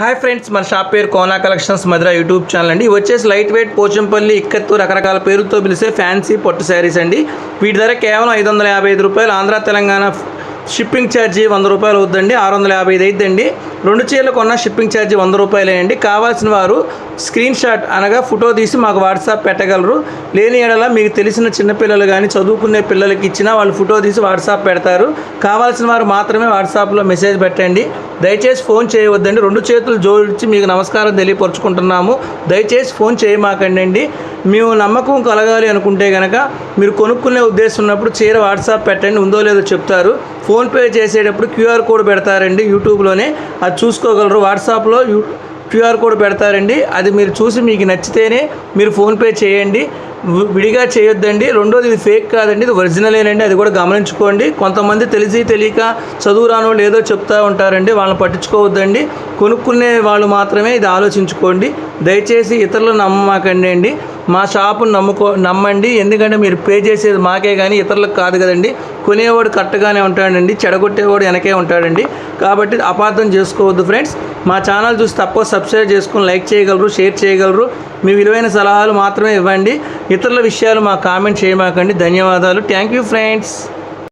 Hi friends మన shop పేరు Kona collections Madhura YouTube channel అండి. వచ్చేసి లైట్ వెయిట్ పోచంపల్లి ఇక్కత్తు రకరకాల పేరుతో పిలిచే ఫ్యాన్సీ పొట్టు శారీస్ అండి. వీటి ధర కేవలం ఐదు వందల యాభై ఐదు రూపాయలు. ఆంధ్ర తెలంగాణ షిప్పింగ్ ఛార్జీ వంద రూపాయలు అవుద్దండి ఆరు వందల యాభై ఐదు అయిద్దండి. రెండు చీరలు కొన్న షిప్పింగ్ ఛార్జీ వంద రూపాయలే అండి. కావాల్సిన వారు స్క్రీన్ షాట్ అనగా ఫోటో తీసి మాకు వాట్సాప్ పెట్టగలరు. లేని ఎడల మీకు తెలిసిన చిన్నపిల్లలు కానీ చదువుకునే పిల్లలకి ఇచ్చినా వాళ్ళు ఫోటో తీసి వాట్సాప్ పెడతారు. కావాల్సిన వారు మాత్రమే వాట్సాప్లో మెసేజ్ పెట్టండి. దయచేసి ఫోన్ చేయవద్దండి. రెండు చేతులు జోడించి మీకు నమస్కారం తెలియపరుచుకుంటున్నాము. దయచేసి ఫోన్ చేయమాకండి అండి. మేము నమ్మకం కలగాలి అనుకుంటే కనుక మీరు కొనుక్కునే ఉద్దేశం ఉన్నప్పుడు చీర వాట్సాప్ పెట్టండి ఉందో లేదో చెప్తారు. ఫోన్పే చేసేటప్పుడు క్యూఆర్ కోడ్ పెడతారండి యూట్యూబ్లోనే అది చూసుకోగలరు. వాట్సాప్లో యూ క్యూఆర్ కోడ్ పెడతారండి. అది మీరు చూసి మీకు నచ్చితేనే మీరు ఫోన్పే చేయండి. విడిగా చేయొద్దండి. రెండోది ఇది ఫేక్ కాదండి. ఇది ఒరిజినలేనండి అది కూడా గమనించుకోండి. కొంతమంది తెలిసి తెలియక చదువు రాని వాళ్ళు ఏదో చెప్తూ ఉంటారండి. వాళ్ళని పట్టించుకోవద్దండి. కొనుక్కునే వాళ్ళు మాత్రమే ఇది ఆలోచించుకోండి. దయచేసి ఇతరులను నమ్మమాకండి అండి. మా షాపును నమ్ముకో నమ్మండి. ఎందుకంటే మీరు పే చేసేది మాకే కానీ ఇతరులకు కాదు కదండి. కొనేవాడు కరెక్ట్గానే ఉంటాడండి. చెడగొట్టేవాడు వెనకే ఉంటాడండి. కాబట్టి అపార్థం చేసుకోవద్దు ఫ్రెండ్స్. మా ఛానల్ చూసి తక్కువ సబ్స్క్రైబ్ చేసుకుని లైక్ చేయగలరు షేర్ చేయగలరు. మీ విలువైన సలహాలు మాత్రమే ఇవ్వండి. ఇతరుల విషయాలు మా కామెంట్ చేయమాకండి. ధన్యవాదాలు. Thank you friends.